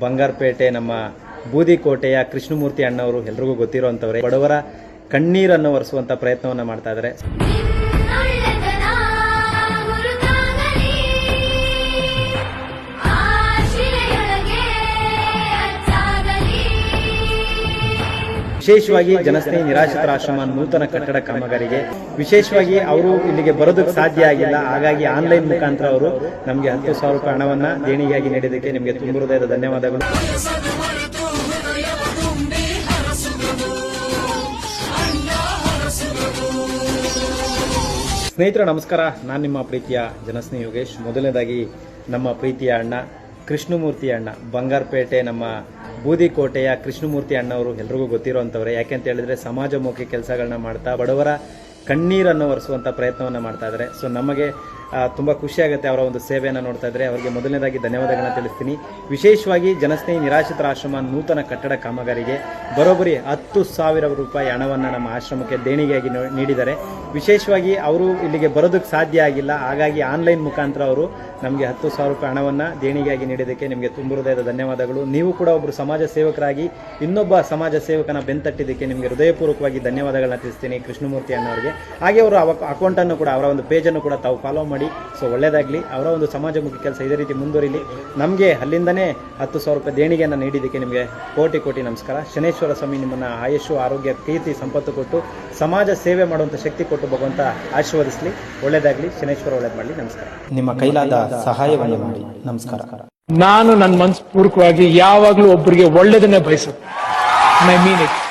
ಬಂಗಾರಪೇಟೆ ನಮ್ಮ ಬೂದಿಕೋಟೆಯ ಕೃಷ್ಣಮೂರ್ತಿ ಅಣ್ಣವರು ಎಲ್ರಿಗೂ ಗೊತ್ತಿರುವಂಥವ್ರೆ ಬಡವರ ಕಣ್ಣೀರನ್ನು ಒರೆಸುವಂಥ ಪ್ರಯತ್ನವನ್ನು ಮಾಡ್ತಾ ಇದ್ದಾರೆ ವಿಶೇಷವಾಗಿ ಜನಸ್ನೇಹಿ ನಿರಾಶ್ರಿತರ ಆಶ್ರಮ ನೂತನ ಕಟ್ಟಡ ಕಾಮಗಾರಿಗೆ ವಿಶೇಷವಾಗಿ ಅವರು ಇಲ್ಲಿಗೆ ಬರೋದಕ್ಕೆ ಸಾಧ್ಯ ಆಗಿಲ್ಲ. ಹಾಗಾಗಿ ಆನ್ಲೈನ್ ಮುಖಾಂತರ ಅವರು ನಮಗೆ ಹತ್ತು ಸಾವಿರ ರೂಪಾಯಿ ಹಣವನ್ನ ದೇಣಿಗೆಯಾಗಿ ನೀಡಿದ್ದಕ್ಕೆ ನಿಮಗೆ ತುಂಬ ಧನ್ಯವಾದಗಳು. ಸ್ನೇಹಿತರೆ, ನಮಸ್ಕಾರ. ನಾನು ನಿಮ್ಮ ಪ್ರೀತಿಯ ಜನಸ್ನೇಹಿ ಯೋಗೇಶ್. ಮೊದಲನೇದಾಗಿ ನಮ್ಮ ಪ್ರೀತಿಯ ಅಣ್ಣ ಕೃಷ್ಣಮೂರ್ತಿ ಅಣ್ಣ. ಬಂಗಾರಪೇಟೆ ನಮ್ಮ ಬೂದಿಕೋಟೆಯ ಕೃಷ್ಣಮೂರ್ತಿ ಅಣ್ಣವರು ಎಲ್ರಿಗೂ ಗೊತ್ತಿರುವಂಥವ್ರೆ ಯಾಕೆಂತ ಹೇಳಿದ್ರೆ ಸಮಾಜಮುಖಿ ಕೆಲಸಗಳನ್ನ ಮಾಡ್ತಾ ಬಡವರ ಕಣ್ಣೀರನ್ನು ಒರೆಸುವಂಥ ಪ್ರಯತ್ನವನ್ನು ಮಾಡ್ತಾ ಇದ್ದಾರೆ ಸೊ ನಮಗೆ ತುಂಬ ಖುಷಿಯಾಗುತ್ತೆ ಅವರ ಒಂದು ಸೇವೆಯನ್ನು ನೋಡ್ತಾ ಇದ್ರೆ. ಅವರಿಗೆ ಮೊದಲನೇದಾಗಿ ಧನ್ಯವಾದಗಳನ್ನ ತಿಳಿಸ್ತೀನಿ. ವಿಶೇಷವಾಗಿ ಜನಸ್ನೇಹಿ ನಿರಾಶ್ರಿತರ ಆಶ್ರಮ ನೂತನ ಕಟ್ಟಡ ಕಾಮಗಾರಿಗೆ ಬರೋಬ್ಬರಿ ಹತ್ತು ಸಾವಿರ ರೂಪಾಯಿ ಹಣವನ್ನು ನಮ್ಮ ಆಶ್ರಮಕ್ಕೆ ದೇಣಿಗೆಯಾಗಿ ನೀಡಿದ್ದಾರೆ. ವಿಶೇಷವಾಗಿ ಅವರು ಇಲ್ಲಿಗೆ ಬರೋದಕ್ಕೆ ಸಾಧ್ಯ ಆಗಿಲ್ಲ. ಹಾಗಾಗಿ ಆನ್ಲೈನ್ ಮುಖಾಂತರ ಅವರು ನಮಗೆ ಹತ್ತು ಸಾವಿರ ರೂಪಾಯಿ ಹಣವನ್ನು ದೇಣಿಗೆಯಾಗಿ ನೀಡಿದ್ದಕ್ಕೆ ನಿಮಗೆ ತುಂಬ ಹೃದಯದ ಧನ್ಯವಾದಗಳು. ನೀವು ಕೂಡ ಒಬ್ಬರು ಸಮಾಜ ಸೇವಕರಾಗಿ ಇನ್ನೊಬ್ಬ ಸಮಾಜ ಸೇವಕನ ಬೆಂತಟ್ಟಿದ್ದಕ್ಕೆ ನಿಮಗೆ ಹೃದಯಪೂರ್ವಕವಾಗಿ ಧನ್ಯವಾದಗಳನ್ನ ತಿಳಿಸ್ತೀನಿ ಕೃಷ್ಣಮೂರ್ತಿ ಅನ್ನೋರಿಗೆ ಹಾಗೆ ಅವರು ಅಕೌಂಟನ್ನು ಕೂಡ ಅವರ ಒಂದು ಪೇಜನ್ನು ಕೂಡ ತಾವು ಫಾಲೋ ಮಾಡಿ ಸೊ ಒಳ್ಳೇದಾಗಲಿ. ಅವರ ಒಂದು ಸಮಾಜಮುಖಿ ಕೆಲಸ ಇದೇ ರೀತಿ ಮುಂದುವರಿಲಿ. ನಮಗೆ ಅಲ್ಲಿಂದನೇ ಹತ್ತು ಸಾವಿರ ರೂಪಾಯಿ ದೇಣಿಗೆಯನ್ನು ನೀಡಿದ್ದಕ್ಕೆ ನಿಮಗೆ ಕೋಟಿ ಕೋಟಿ ನಮಸ್ಕಾರ. ಶನೇಶ್ವರ ಸ್ವಾಮಿ ನಿಮ್ಮನ್ನು ಆಯುಷು ಆರೋಗ್ಯ ಪ್ರೀತಿ ಸಂಪತ್ತು ಕೊಟ್ಟು ಸಮಾಜ ಸೇವೆ ಮಾಡುವಂಥ ಶಕ್ತಿ ಕೊಟ್ಟು ಭಗವಂತ ಆಶೀರ್ವದಿಸಲಿ. ಒಳ್ಳೆಯದಾಗಲಿ ಶನೇಶ್ವರ ಒಳ್ಳೇದು ಮಾಡಲಿ. ನಮಸ್ಕಾರ. ನಿಮ್ಮ ಕೈಲಾದ ಸಹಾಯವನ್ನು ಮಾಡಿ. ನಮಸ್ಕಾರ. ನಾನು ನನ್ನ ಮನಸ್ಪೂರ್ವಕವಾಗಿ ಯಾವಾಗಲೂ ಒಬ್ಬರಿಗೆ ಒಳ್ಳೇದನ್ನೇ ಬಯಸುತ್ತೆ. ಮೈ ಮೀನ್ ಇಟ್